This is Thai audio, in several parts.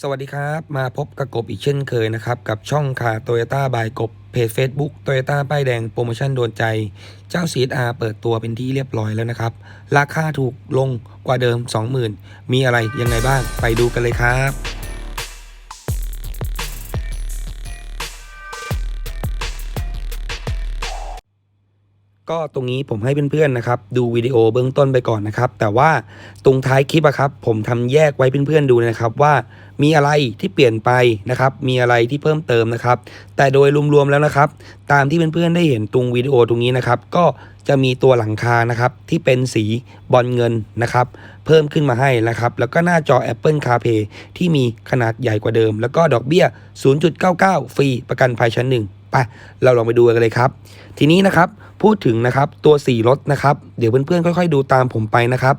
สวัสดีครับ มาพบกับกบอีกเช่นเคยนะครับ กับช่องคาโตโยต้าบายกบเพจ Facebook โตโยต้าป้ายแดงโปรโมชั่นโดนใจ เจ้าซีดอาเปิดตัวเป็นที่เรียบร้อยแล้วนะครับ ราคาถูกลงกว่าเดิม 20,000 มีอะไรยังไงบ้างไปดูกันเลยครับ ก็ตรงนี้ผมให้เพื่อนๆนะครับ ดูวิดีโอเบื้องต้นไปก่อนนะครับ แต่ว่าตรงท้ายคลิปอะครับ ผมทำแยกไว้เพื่อนๆดูนะครับว่ามีอะไรที่เปลี่ยนไปนะครับ มีอะไรที่เพิ่มเติมนะครับ แต่โดยรวมๆแล้วนะครับ ตามที่เพื่อนๆได้เห็นตรงวิดีโอตรงนี้นะครับ ก็จะมีตัวหลังคานะครับที่เป็นสีบอลเงินนะครับ เพิ่มขึ้นมาให้นะครับ แล้วก็หน้าจอ Apple CarPlay ที่มีขนาดใหญ่กว่าเดิม แล้วก็ดอกเบี้ย 0.99 ฟรีประกันภัยชั้นหนึ่ง ไปเราลองไปดูกันเลยครับ ทีนี้นะครับพูดถึงนะครับตัวสีรถนะครับ เดี๋ยวเพื่อนๆค่อย ๆ ดูตามผมไปนะครับ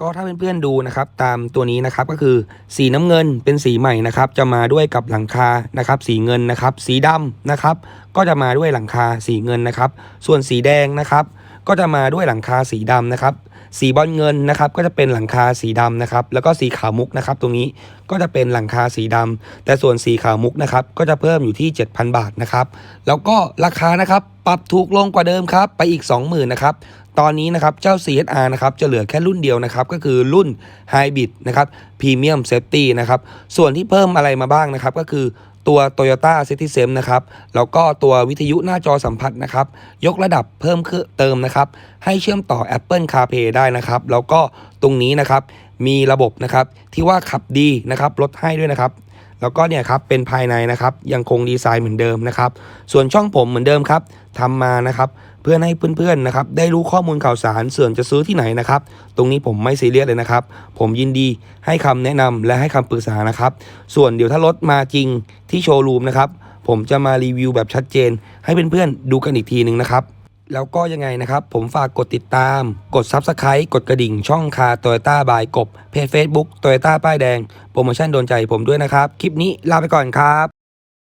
ก็ถ้าเพื่อนๆดูนะครับ ตามตัวนี้นะครับก็คือสีน้ำเงินเป็นสีใหม่นะครับ จะมาด้วยกับหลังคานะครับ สีเงินนะครับ สีดำนะครับ ก็จะมาด้วยหลังคาสีเงินนะครับ ส่วนสีแดงนะครับ ก็จะมาด้วยหลังคาสีดำนะครับสีบอลเงินนะครับก็จะเป็นหลังคาสีดำนะครับแล้วก็สีขาวมุกนะครับตรงนี้ก็จะเป็นหลังคาสีดำแต่ส่วนสีขาวมุกนะครับก็จะเพิ่มอยู่ที่ 7,000 บาทนะครับแล้วก็ราคานะครับปรับถูกลงกว่าเดิมครับไปอีก 20,000นะครับตอนนี้นะครับเจ้า CSR นะครับจะเหลือแค่รุ่นเดียวนะครับก็คือรุ่น Hybrid นะครับ Premium Safety นะครับส่วนที่เพิ่มอะไรมาบ้างนะครับก็คือ ตัว Toyota Citizen นะครับ แล้วก็ตัววิทยุหน้าจอสัมผัสนะครับ ยกระดับเพิ่มขึ้นเติมนะครับ ให้เชื่อมต่อ Apple CarPlay ได้นะครับ แล้วก็ตรงนี้นะครับ มีระบบนะครับที่ว่าขับดีนะครับลดให้ด้วยนะครับ แล้วก็เนี่ยครับเป็นภายในนะครับยังคงดีไซน์เหมือนเดิมนะครับ ส่วนช่องผมเหมือนเดิมครับทำมานะครับเพื่อให้เพื่อนๆนะครับได้รู้ข้อมูลข่าวสารส่วนจะซื้อที่ไหนนะครับ ตรงนี้ผมไม่ซีเรียสเลยนะครับ ผมยินดีให้คำแนะนำและให้คำปรึกษานะครับ ส่วนเดี๋ยวถ้ารถมาจริงที่โชว์รูมนะครับผมจะมารีวิวแบบชัดเจน ให้เพื่อนๆดูกันอีกทีหนึ่งนะครับ แล้วก็ยังไงนะครับ ผมฝากกดติดตาม กด Subscribe กดกระดิ่งช่องคาโตโยต้าบายกบเพจ Facebook โตโยต้าป้ายแดง โปรโมชั่นโดนใจผมด้วยนะครับ คลิปนี้ลาไปก่อนครับ